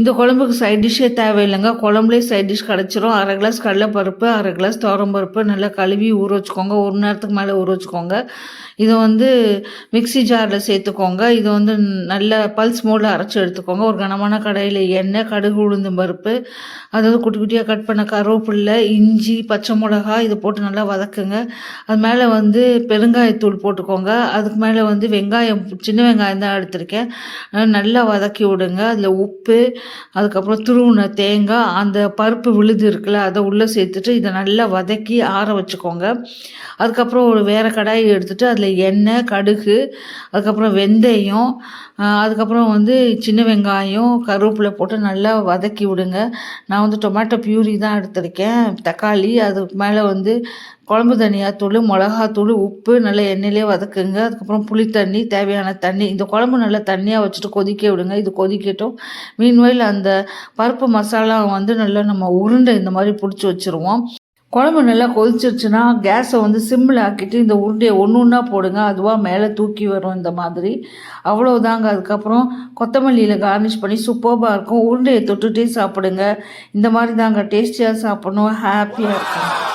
இந்த குழம்புக்கு சைட் டிஷ்ஷே தேவையில்லைங்க. குழம்புலேயே சைட் டிஷ் கிடச்சிரும். அரை கிளாஸ் கடலைப்பருப்பு அரை கிளாஸ் பருப்பு நல்லா கழுவி ஊற வச்சுக்கோங்க. ஒரு நேரத்துக்கு மேலே ஊற வச்சுக்கோங்க. இதை வந்து மிக்ஸி ஜாரில் சேர்த்துக்கோங்க. இதை வந்து நல்ல பல்ஸ் மோடில் அரைச்சி எடுத்துக்கோங்க. ஒரு கனமான கடையில் எண்ணெய் கடுகு உளுந்தும் பருப்பு அதாவது குட்டி குட்டியாக கட் பண்ண கருவேப்பில்லை இஞ்சி பச்சை மிளகா இதை போட்டு நல்லா வதக்குங்க. அது மேலே வந்து பெருங்காயத்தூள் போட்டுக்கோங்க. அதுக்கு மேலே வந்து வெங்காயம் சின்ன வெங்காயம் தான் எடுத்திருக்கேன். நல்லா வதக்கி விடுங்க. அதில் உப்பு அதுக்கப்புறம் துருவின தேங்காய் அந்த பருப்பு விழுது இருக்குல்ல அதை உள்ளே சேர்த்துட்டு இதை நல்லா வதக்கி ஆற வச்சுக்கோங்க. அதுக்கப்புறம் ஒரு வேறு கடாயை எடுத்துட்டு அதில் எண்ணெய் கடுகு அதுக்கப்புறம் வெந்தயம் அதுக்கப்புறம் வந்து சின்ன வெங்காயம் கருவேப்பிலை போட்டு நல்லா வதக்கி விடுங்க. நான் வந்து டொமேட்டோ பியூரி தான் எடுத்திருக்கேன். தக்காளி அதுக்கு மேலே வந்து குழம்பு தனியாத்தூள் மிளகாத்தூள் உப்பு நல்லா எண்ணெயிலே வதக்குங்க. அதுக்கப்புறம் புளி தண்ணி தேவையான தண்ணி. இந்த குழம்பு நல்லா தண்ணியாக வச்சுட்டு கொதிக்க விடுங்க. இது கொதிக்கட்டும். மீன்வயில் அந்த பருப்பு மசாலா வந்து நல்லா நம்ம உருண்டை இந்த மாதிரி பிடிச்சி வச்சுருவோம். குழம்பு நல்லா கொதிச்சிருச்சுன்னா கேஸை வந்து சிம்மில் ஆக்கிட்டு இந்த உருண்டையை ஒன்று ஒன்றா போடுங்க. அதுவாக மேலே தூக்கி வரும் இந்த மாதிரி. அவ்வளோதாங்க அதுக்கப்புறம் கொத்தமல்லியில் கார்னிஷ் பண்ணி சூப்பராக இருக்கும். உருண்டையை தொட்டுட்டே சாப்பிடுங்க. இந்த மாதிரி தாங்க டேஸ்டியாக சாப்பிடணும். ஹாப்பியாக இருக்கும்